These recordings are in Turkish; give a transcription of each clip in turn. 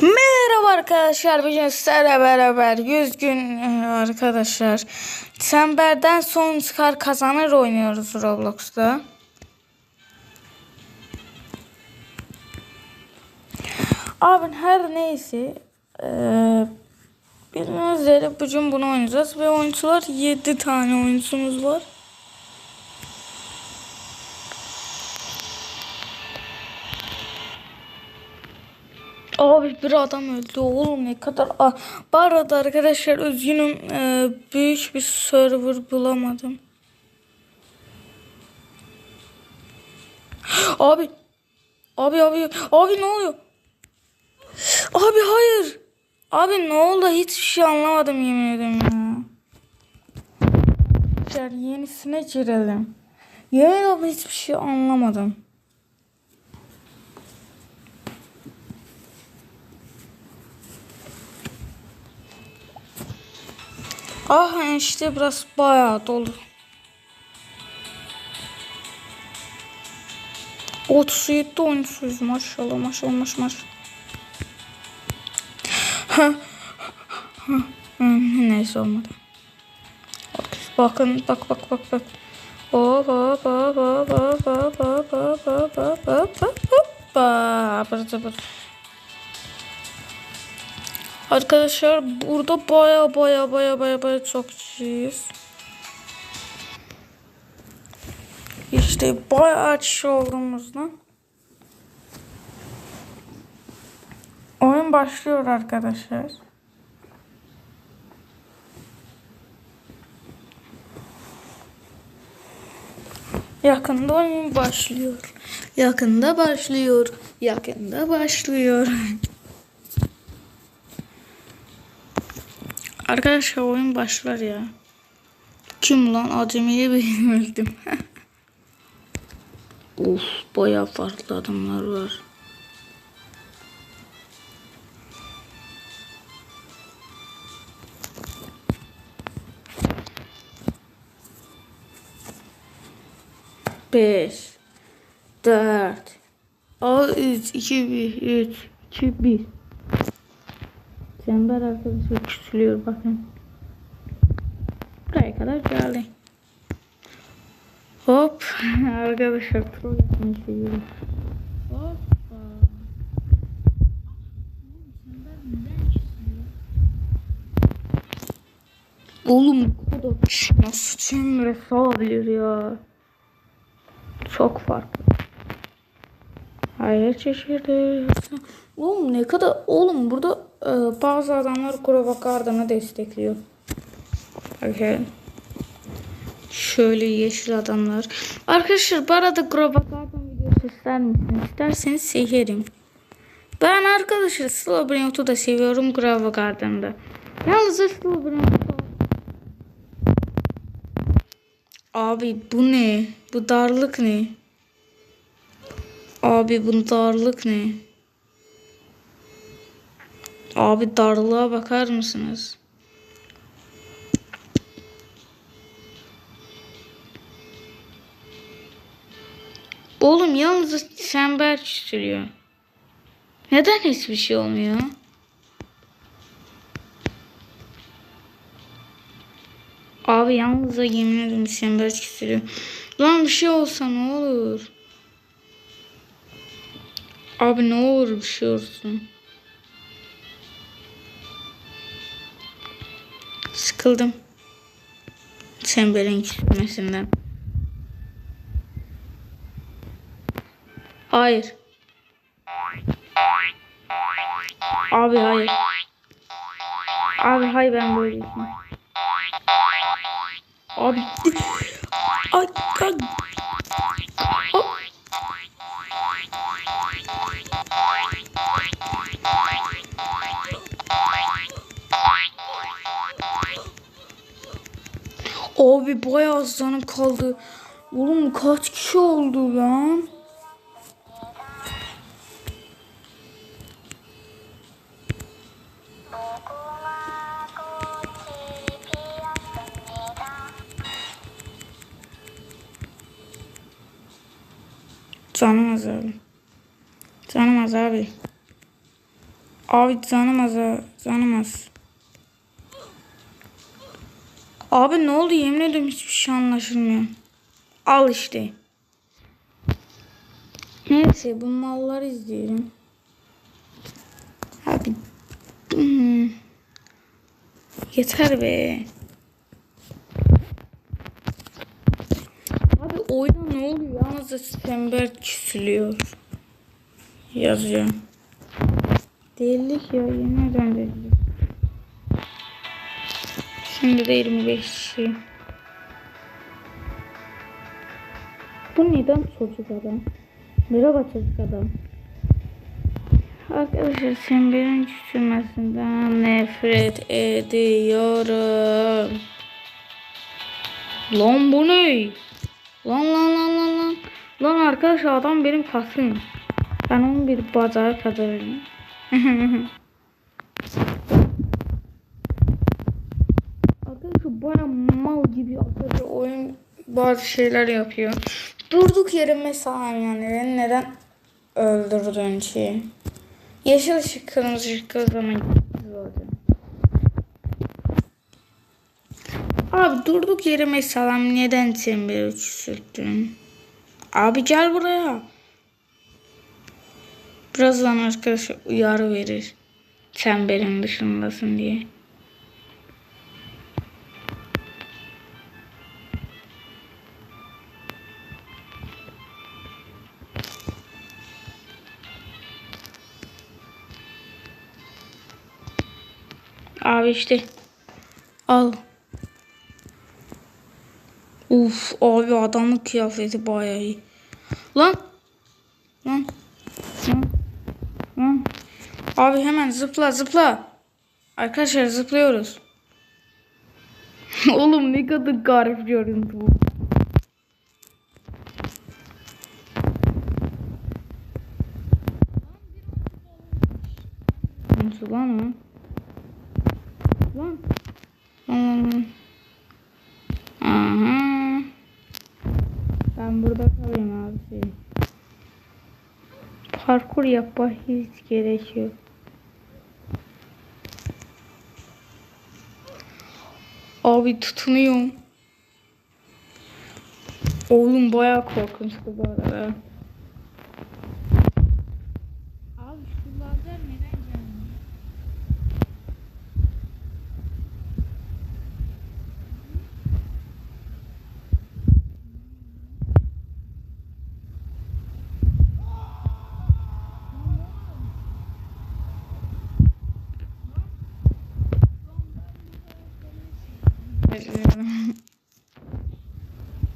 Merhaba arkadaşlar. Bugün sizlerle beraber 100 gün e, arkadaşlar. Çemberden son çıkar kazanır oynuyoruz Roblox'ta. Abi her neyse eee bildiğiniz üzere bugün bunu oynayacağız ve oyuncular 7 tane oyuncumuz var. Abi bir adam öldü oğlum ne kadar Bu arada arkadaşlar üzgünüm e, büyük bir server bulamadım. Abi Abi abi abi ne oluyor? Abi hayır. Abi ne oldu hiçbir şey anlamadım yemin ederim ya. Yenisine girelim. Yemin ederim hiçbir şey anlamadım. Ah işte biraz bayağı dolu. 37 oyuncuyuz maşallah maşallah maşallah. maşallah. Neyse olmadı. Bakın bak bak bak bak. Hop hop hop hop hop hop hop hop hop hop hop hop. Bır zıbır. Arkadaşlar burada baya baya baya baya baya çok kişiyiz. İşte bayağı kişi olduğumuzdan. Oyun başlıyor arkadaşlar. Yakında oyun başlıyor. Yakında başlıyor. Yakında başlıyor. Arkadaşlar oyun başlar ya. Kim lan acemiye benim öldüm. of baya farklı adamlar var. Beş, dört, o üç, iki, bir, üç, iki, bir. Çember arkadaşlar küçülüyor bakın. Buraya kadar geldi. Hop arkadaşlar troll yapmayı seviyorum. Oğlum bu kadar nasıl çembere sığabilir ya? Çok farklı. Hayır şaşırdı. Oğlum ne kadar oğlum burada e, bazı adamlar Kurova Garden'ı destekliyor. Okay. Şöyle yeşil adamlar. Arkadaşlar bu arada Kurova Garden videosu ister misiniz? İsterseniz seherim. Ben arkadaşlar Slowbring'u da seviyorum Kurova Garden'da. Yalnız Slowbring'u Abi bu ne? Bu darlık ne? Abi bu darlık ne? Abi darlığa bakar mısınız? Oğlum yalnız çember sürüyor. Neden hiçbir şey olmuyor? Abi yalnız da yemin ederim çember sürüyor. Lan bir şey olsa ne olur? Abi ne olur bir şey olsun. Sıkıldım. Çemberin küçülmesinden. Hayır. Abi hayır. Abi hayır ben böyle yapayım. Abi. Ay, ay. Abi bayağı az canım kaldı. Oğlum kaç kişi oldu lan? Canım az abi. Canım az abi. Abi canım az. Canım az. Abi ne oldu yemin ederim hiçbir şey anlaşılmıyor. Al işte. Neyse bu malları izleyelim. Abi. hmm. Yeter be. Abi oyunda ne oluyor? Yalnızca Stemberg küsülüyor. Yazıyor. Delilik ya yemin ederim. Şimdi de 25 kişi. Bu neden çocuk adam? Merhaba çocuk adam. Arkadaşlar Sember'in küçülmesinden nefret ediyorum. Lan bu ne? Lan lan lan lan lan. Lan arkadaşlar adam benim kasım. Ben onun bir bacağı kadarıyım. Arkadaşlar bana mal gibi arkadaşlar oyun bazı şeyler yapıyor. Durduk yere mesela yani beni neden öldürdün ki? Yeşil ışık kırmızı ışık o zaman. Abi durduk yere mesela neden sen bir küçülttün? Abi gel buraya. Birazdan arkadaşlar uyarı verir. Çemberin dışındasın diye. Abi işte. Al. Uf abi adamın kıyafeti bayağı iyi. Lan. Lan. Lan. Lan. Abi hemen zıpla zıpla. Arkadaşlar zıplıyoruz. Oğlum ne kadar garip görüntü bu. Nasıl lan o? Lan. Lan lan. Aha. Ben burada kalayım abi. Parkur yapma hiç gerekiyor. Abi tutunuyorum. Oğlum bayağı korkunçtu bu arada. Abi şu lazer neden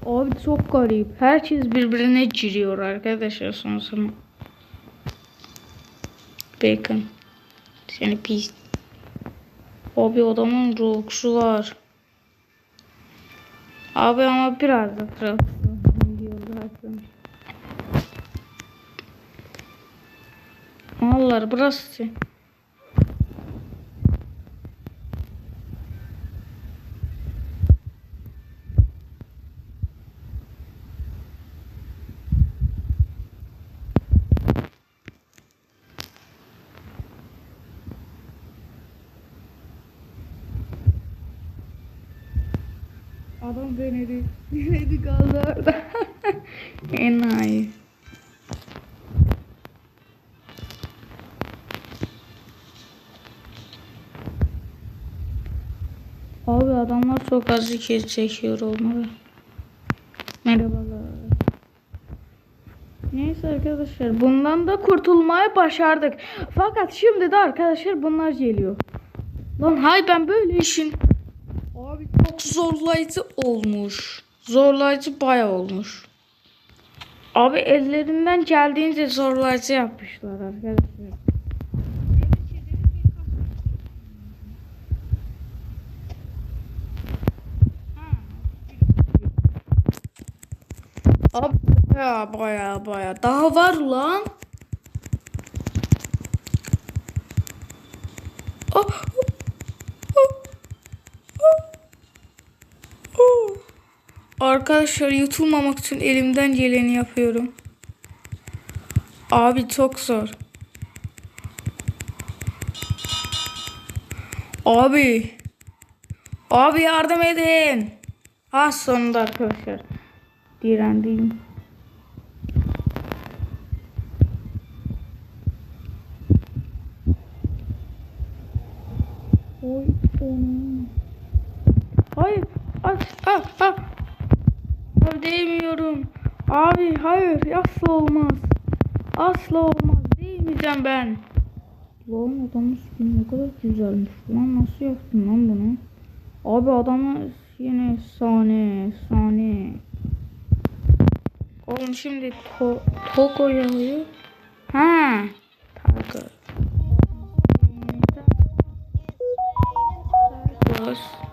Abi çok garip. Herkes birbirine giriyor arkadaşlar son zaman. Bacon. Seni pis. Abi adamın ruhsu var. Abi ama biraz da trafik. Mallar burası. Adam denedi. Denedi kaldı orada. Enayi. Abi adamlar çok az zikir çekiyor olmalı. Merhabalar. Neyse arkadaşlar bundan da kurtulmayı başardık. Fakat şimdi de arkadaşlar bunlar geliyor. Lan hay ben böyle işin. Çok zorlayıcı olmuş. Zorlayıcı baya olmuş. Abi ellerinden geldiğince zorlayıcı yapmışlar arkadaşlar. Abi baya baya baya daha var lan. Oh, oh, oh. Arkadaşlar yutulmamak için elimden geleni yapıyorum. Abi çok zor. Abi. Abi yardım edin. Ah sonunda arkadaşlar. Direndim. Oy. Hayır. Ah, ah, ah. Abi değmiyorum. Abi hayır asla olmaz. Asla olmaz. Değmeyeceğim ben. Lan adamın skin ne kadar güzelmiş. Lan nasıl yaptın lan bunu? Abi adamı yine efsane efsane. Oğlum şimdi to Togo yağıyor. Ha. Target. Target.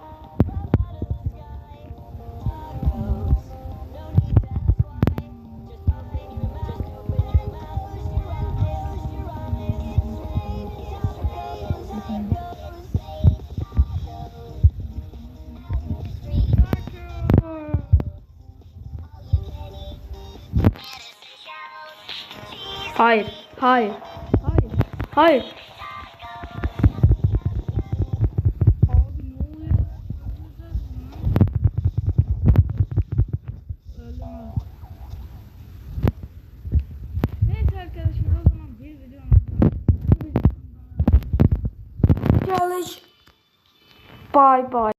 Hayır, hayır, hayır, hayır. Çalış. Bye bye.